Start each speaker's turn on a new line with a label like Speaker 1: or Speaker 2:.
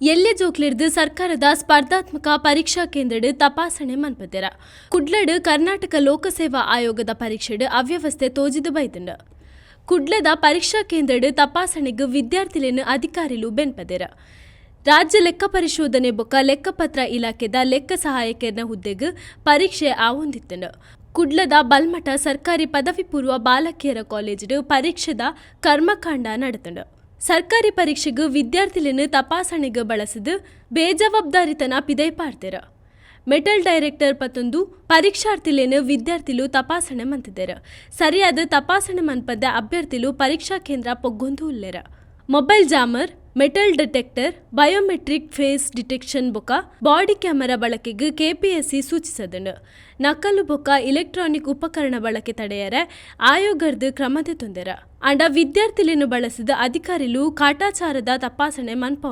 Speaker 1: ಎಲ್ಲೆ ಜೋಕ್ಲಿರ್ದು ಸರ್ಕಾರದ ಸ್ಪರ್ಧಾತ್ಮಕ ಪರೀಕ್ಷಾ ಕೇಂದ್ರಡ್ ತಪಾಸಣೆ ಮನ್ಪದೆರ ಕುಡ್ಲಡ್ ಕರ್ನಾಟಕ ಲೋಕಸೇವಾ ಆಯೋಗದ ಪರೀಕ್ಷೆಡ್ ಅವ್ಯವಸ್ಥೆ ತೋಜಿದು ಬೈತಂಡ. ಕುಡ್ಲದ ಪರೀಕ್ಷಾ ಕೇಂದ್ರಡ್ ತಪಾಸಣೆಗೆ ವಿದ್ಯಾರ್ಥಿಲೇನು ಅಧಿಕಾರಿಲು ಬೆನ್ಪದೆರ ರಾಜ್ಯ ಲೆಕ್ಕ ಪರಿಶೋಧನೆ ಬೊಕ್ಕ ಲೆಕ್ಕಪತ್ರ ಇಲಾಖೆದ ಲೆಕ್ಕ ಸಹಾಯಕರನ ಹುದ್ದೆಗೆ ಪರೀಕ್ಷೆ ಆವೊಂದಿತ್ತಂಡ ಕುಡ್ಲದ ಬಲ್ಮಠ ಸರ್ಕಾರಿ ಪದವಿ ಪೂರ್ವ ಬಾಲಕಿಯರ ಕಾಲೇಜು ಪರೀಕ್ಷೆದ ಕರ್ಮಕಾಂಡ ನಡೆತಂಡ ಸರ್ಕಾರಿ ಪರೀಕ್ಷೆಗೂ ವಿದ್ಯಾರ್ಥಿಗಳನ್ನು ತಪಾಸಣೆಗೆ ಬಳಸದು ಬೇಜವಾಬ್ದಾರಿತನ ಪಿದೈ ಪಾಡ್ತೀರ ಮೆಟಲ್ ಡೈರೆಕ್ಟರ್ ಪತ್ತೊಂದು ಪರೀಕ್ಷಾರ್ಥಿಲೇನು ವಿದ್ಯಾರ್ಥಿಲು ತಪಾಸಣೆ ಮಂತಿದ್ದಾರೆ. ಸರಿಯಾದ ತಪಾಸಣೆ ಮನ್ಪದ ಅಭ್ಯರ್ಥಿಲು ಪರೀಕ್ಷಾ ಕೇಂದ್ರ ಪೊಗ್ಗೊಂದು ಉಲ್ಲೇರ. Mobile jammer metal detector, biometric face detection ಬೊಕ, ಬಾಡಿ ಕ್ಯಾಮೆರಾ ಬಳಕೆಗೆ ಕೆಪಿಎಸ್ಸಿ ಸೂಚಿಸದನು. ನಕಲು ಬೊಕ ಇಲೆಕ್ಟ್ರಾನಿಕ್ ಉಪಕರಣ ಬಳಕೆ ತಡೆಯರೆ ಆಯೋಗರ್ದು ಕ್ರಮದ ತೊಂದರೆ. ಅಂಡ ವಿದ್ಯಾರ್ಥಿಲೇನು ಬಳಸಿದ ಅಧಿಕಾರಿಲು ಕಾಟಾಚಾರದ ತಪಾಸಣೆ ಮನ್ಪ